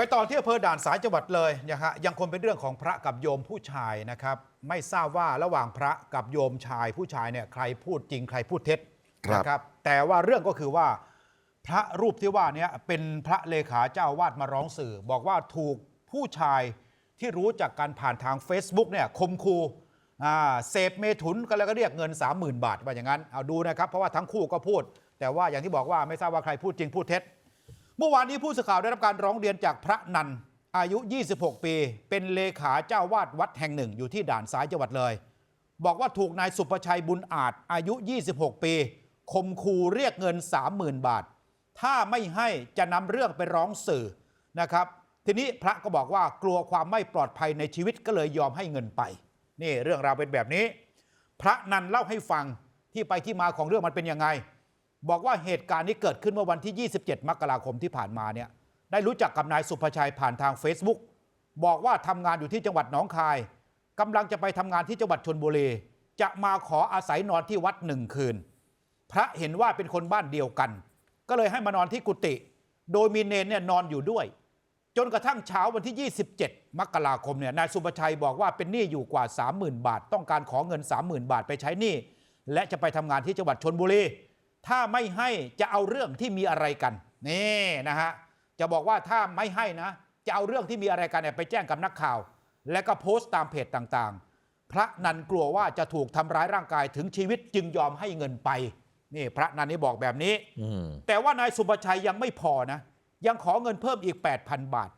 ไปต่อที่อำเภอด่านสายจังหวัดเลยนะฮะยังคงเป็นเรื่องของพระกับโยมผู้ชายนะครับ ไม่ทราบว่าระหว่างพระกับโยมชายผู้ชายเนี่ยใครพูดจริงใครพูดเท็จครับ นะครับแต่ว่าเรื่องก็คือว่า พระรูปที่ว่าเนี้เป็นพระเลขาเจ้าอาวาดมาร้องสื่อ บอกว่าถูกผู้ชายที่รู้จักการผ่านทาง Facebook เนี่ยคมคูอ่าเสพเมถุนก็แล้วก็เรียกเงิน 30,000 บาทว่าอย่างนั้นเอาดูนะครับ เพราะว่าทั้งคู่ก็พูด แต่ว่าอย่างที่บอกว่าไม่ทราบว่าใครพูดจริงพูดเท็จ เมื่อวานนี้ผู้สื่อข่าวได้รับการร้องเรียนจากพระนันอายุ 26 ปี เป็นเลขาเจ้าวาดวัดแห่งหนึ่ง อยู่ที่ด่านซ้ายจังหวัดเลย บอกว่าถูกนายสุภชัยบุญอาจอายุ 26 ปีคมคูเรียกเงิน 30,000 บาท ถ้าไม่ให้จะนำเรื่องไปร้องสื่อนะครับ ทีนี้พระก็บอกว่ากลัวความไม่ปลอดภัยในชีวิตก็เลยยอมให้เงินไป นี่เรื่องราวเป็นแบบนี้ พระนันเล่าให้ฟังที่ไปที่มาของเรื่องมันเป็นยังไง บอกว่าเหตุการณ์นี้เกิดขึ้นเมื่อวันที่ 27 มกราคมที่ผ่านมาเนี่ยได้รู้จักกับนายสุภชัยผ่านทาง Facebook บอกว่าทำงานอยู่ที่จังหวัดหนองคายกำลังจะไปทำงานที่จังหวัดชนบุรีจะมาขออาศัยนอนที่วัดหนึ่งคืน พระเห็นว่าเป็นคนบ้านเดียวกัน ก็เลยให้มานอนที่กุฏิโดยมีเนนเนี่ยนอนอยู่ด้วย จนกระทั่งเช้าวันที่ 27 มกราคมเนี่ยนายสุภชัยบอกว่าเป็นหนี้อยู่กว่า 30,000 บาท ต้องการขอเงิน 30,000 บาทไปใช้หนี้และจะไปทำงานที่จังหวัดชนบุรี ถ้าไม่ให้จะเอาเรื่องที่มีอะไรกันนี่นะฮะจะบอกว่าถ้าไม่ให้นะ จะเอาเรื่องที่มีอะไรกันเนี่ยไปแจ้งกับนักข่าว และก็โพสต์ตามเพจต่างๆ พระนันกลัวว่าจะถูกทำร้ายร่างกายถึงชีวิตจึงยอมให้เงินไปนี่พระนันนี่บอกแบบนี้อืมแต่ว่านายสุภชัยยังไม่พอนะ ยังขอเงินเพิ่มอีก 8,000 บาท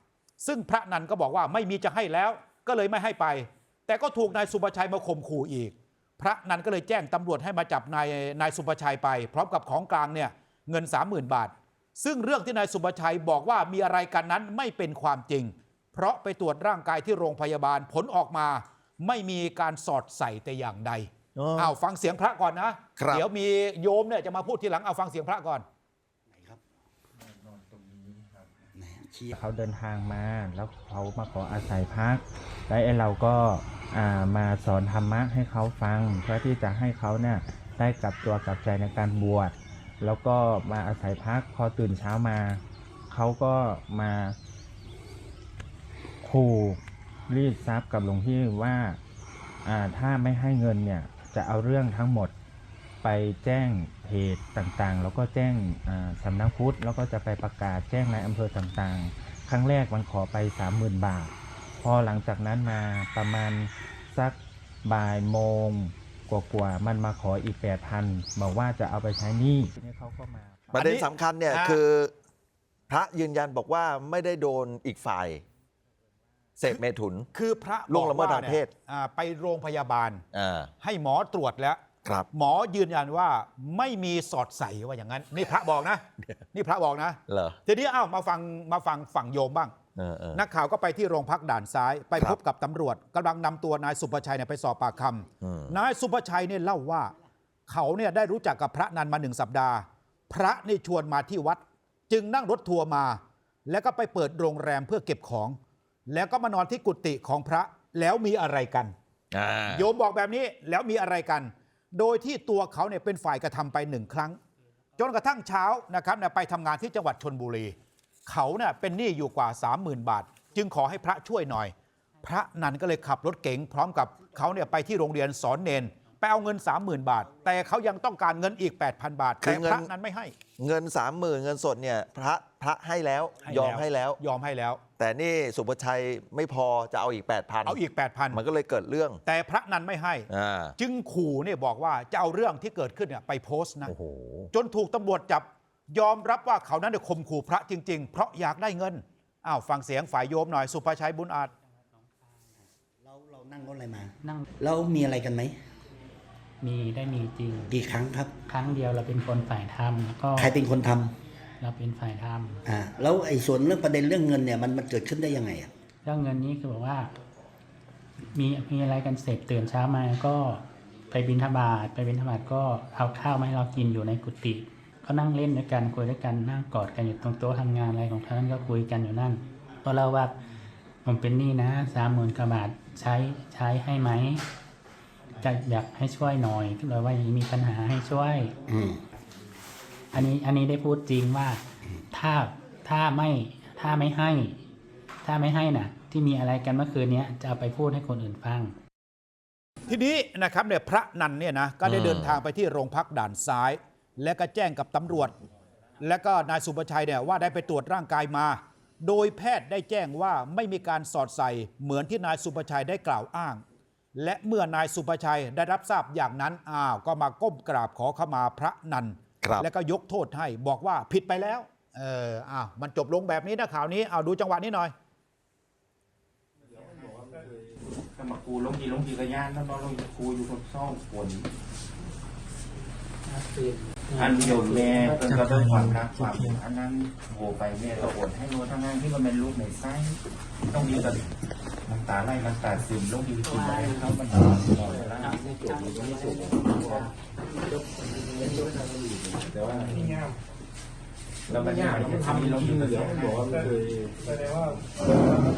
ซึ่งพระนันก็บอกว่าไม่มีจะให้แล้ว ก็เลยไม่ให้ไป แต่ก็ถูกนายสุภชัยมาข่มขู่อีก พระนันก็เลยแจ้งตำรวจให้มาจับนายนายสุภชัยไป พร้อมกับของกลางเนี่ยเงิน 30,000 บาท ซึ่งเรื่องที่นายสุภชัยบอกว่ามีอะไรกันนั้นไม่เป็นความจริง เพราะไปตรวจร่างกายที่โรงพยาบาลผลออกมา ไม่มีการสอดใส่แต่อย่างใดอ๋อเอาฟังเสียงพระก่อนนะครับเดี๋ยวมีโยมเนี่ยจะมาพูดทีหลังเอาฟังเสียงพระก่อนเขาเดินทางมาแล้วเขามาขออาศัยพักแล้วไอ้เราก็อ่า มาสอนธรรมะให้เขาฟัง เพื่อที่จะให้เขาเนี่ยได้กลับตัวกลับใจในการบวชแล้วก็มาอาศัยพักพอตื่นเช้ามา เขาก็มาขู่รีดทรัพย์กับหลวงพี่ว่าถ้าไม่ให้เงินเนี่ยจะเอาเรื่องทั้งหมดไปแจ้งเพจต่างๆ แล้วก็แจ้งสำนักพุทธแล้วก็จะไปประกาศแจ้งในอำเภอต่างๆ ครั้งแรกมันขอไป 30,000 บาท พอหลังจากนั้นมาประมาณสักบ่ายโมงกว่าๆมันมาขออีก8,000บอกว่าจะเอาไปใช้หนี้ทีนี้เขาก็มา ประเด็นอันนี้สำคัญเนี่ยอ่าคือ พระยืนยันบอกว่าไม่ได้โดนอีกฝ่ายเสพเมถุน คือพระล่วงละเมิดบอกทางเพศนี่ยอ่าไปโรงพยาบาล อ่า ให้หมอตรวจแล้ว ครับ หมอยืนยันว่าไม่มีสอดใส่ว่าอย่างนั้น นี่พระบอกนะ นี่พระบอกนะ เหรอ ทีนี้เอ้ามาฟังมาฟังฝั่งโยมบ้าง เออเออ นักข่าวก็ไปที่โรงพักด่านซ้าย ไปครับพบกับตำรวจกำลังนำตัวนายสุภชัยเนี่ยไปสอบปากคอืมำนายสุภชัยเนี่ยเล่าว่า เขาเนี่ยได้รู้จักกับพระนันมาหนึ่งสัปดาห์ พระนี่ชวนมาที่วัด จึงนั่งรถทัวร์มา แล้วก็ไปเปิดโรงแรมเพื่อเก็บของ แล้วก็มานอนที่กุฏิของพระแล้วมีอะไรกัน อ่าโยมบอกแบบนี้แล้วมีอะไรกัน โดยที่ตัวเขาเนี่ยเป็นฝ่ายกระทำไปหนึ่งครั้ง จนกระทั่งเช้านะครับเนี่ยไปทำงานที่จังหวัดชนบุรี เขาเนี่ยเป็นหนี้อยู่กว่า 30,000 บาท จึงขอให้พระช่วยหน่อย พระนันก็เลยขับรถเก๋งพร้อมกับเขาเนี่ยไปที่โรงเรียนสอนเนนไปเอาเงิน 30,000 บาท แต่เขายังต้องการเงินอีก 8,000 บาทคืแต่อเงินพระนั้นไม่ให้ เงินสามหมื่นเงินสดเนี่ยพระพระให้แล้วยอมให้แล้ว ยอมให้แล้ว แต่นี่สุภชัยไม่พอจะเอาอีก 8,000 เอาอีก 8,000 มันก็เลยเกิดเรื่อง แต่พระนันไม่ให้อ่าจึงขู่เนี่ยบอกว่าจะเอาเรื่องที่เกิดขึ้นเนี่ยไปโพสต์นะโอ้โหจนถูกตำรวจจับ ยอมรับว่าเขานั้นเนี่ยข่มขู่พระจริง ๆ เพราะอยากได้เงินอ้าวฟังเสียงฝ่ายโยมหน่อยสุภาชัยบุญอาจเราเรานั่งรถอะไรมานั่งแล้วมีอะไรกันไหมมีได้มีจริง กี่ครั้งครับ ครั้งเดียวเราเป็นคนฝ่ายทำแล้วก็ใครเป็นคนทำเราเป็นฝ่ายทอ่าแล้วไอ้ส่วนเรื่องประเด็นเรื่องเงินเนี่ยมันมันเกิดขึ้นได้ยังไงอะำเรื่องเงินนี้คือบอกว่า มีมีอะไรกันเสร็จตื่นเช้ามาก็ไปบินทบาทไปบินทบาทก็เอาข้าวมาให้เรากินอยู่ในกุฏิ ก็นั่งเล่นด้วยกันคุยด้วยกันนั่งกอดกันอยู่ตรงโต๊ะทำงานอะไรของท่านก็คุยกันอยู่นั่นก็เล่าว่าผมเป็นหนี้นะสามหมื่นกว่าบาทใช้ใช้ให้ไหมจะอยากให้ช่วยหน่อยก็เลยว่ามีปัญหาให้ช่วยอืมอันนี้อันนี้ได้พูดจริงว่าถ้าถ้าไม่ถ้าไม่ให้ ถ้าไม่ให้น่ะ ที่มีอะไรกันเมื่อคืนเนี้ยจะเอาไปพูดให้คนอื่นฟัง ทีนี้นะครับเนี่ยพระนันเนี่ยนะก็ได้อืมเดินทางไปที่โรงพักด่านซ้าย และก็แจ้งกับตำรวจ และก็นายสุประชัยเนี่ยว่าได้ไปตรวจร่างกายมา โดยแพทย์ได้แจ้งว่าไม่มีการสอดใส่เหมือนที่นายสุประชัยได้กล่าวอ้าง และเมื่อนายสุประชัยได้รับทราบอย่างนั้นอ้าวก็มาก้มกราบขอขมาพระนันครับและก็ยกโทษให้บอกว่าผิดไปแล้วเอออ้าวมันจบลงแบบนี้นะข่าวนี้เอาดูจังหวะนี้หน่อยสมัครครูลงดีลงดีกระยานแล้วก็ลงครูอยู่คนซ่องฝน อันเดียวแม่เพิ่นก็ด้วยความรักความอันนั้นโหไปแม่ก็โอนให้โนทั้งนั้นที่มันเป็นลูกในไส้ต้องดีกับน้ำตาไหลน้ำตาซึมลงดีกินไปเขามันตลอดตลอดเวลาไม่จบไม่จบแต่ว่าแล้วมันยากที่ทำให้ลงดีกระยานบอกว่าแสดงว่า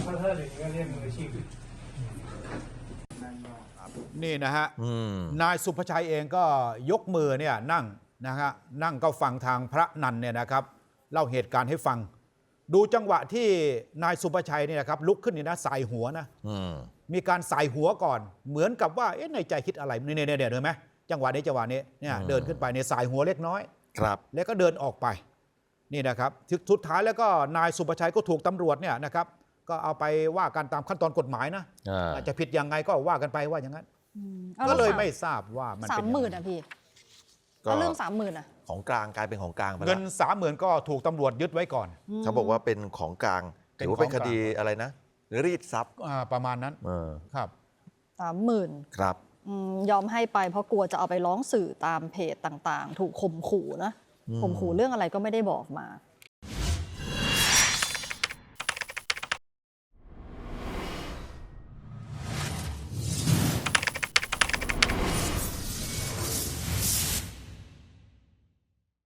ถ้าถ้าอย่างนี้ก็เรียกมืออาชีพนี่นะฮะอืมนายสุภชัยเองก็ยกมือเนี่ยนั่ง นะฮะนั่งก็ฟังทางพระนันเนี่ยนะครับ เล่าเหตุการณ์ให้ฟัง ดูจังหวะที่นายสุภชัยเนี่ยนะครับ ลุกขึ้นนี่นะสายหัวนะอืมมีการสายหัวก่อน เหมือนกับว่าเอ๊ะในใจคิดอะไรเนี่ยเนี่ยเนี่ยเห็นไหมจังหวะนี้จังหวะนี้เนี่ยอืมเดินขึ้นไปในยสายหัวเล็กน้อยครับ แล้วก็เดินออกไปนี่นะครับสุดสุดท้ายแล้วก็นายสุภชัยก็ถูกตำรวจเนี่ยนะครับก็เอาไปว่ากันตามขั้นตอนกฎหมายนะอ่าอาจจะผิดยังไงก็ว่ากันไปว่าอย่างนั้นอืมอาก็เลยแวไม่ทราบว่ามันสาเป็มนหยังมื่นไงอะพี่ก็ แล้วเรื่องสามหมื่นอะ ของกลางกลายเป็นของกลางไปเงิแล้วนสามหมื่นก็ถูกตำรวจยึดไว้ก่อน เขาบอกว่าเป็นของกลางเป็น ถือว่าเป็นของคกลางดีอะไรนะ รีดทรัพย์อ่าประมาณนั้นเออครับ สามหมื่นครับ ยอมให้ไปเพราะกลัวจะเอาไปร้องสื่อตามเพจต่างๆ ถูกข่มขู่นะอืมข่มขู่เรื่องอะไรก็ไม่ได้บอกมา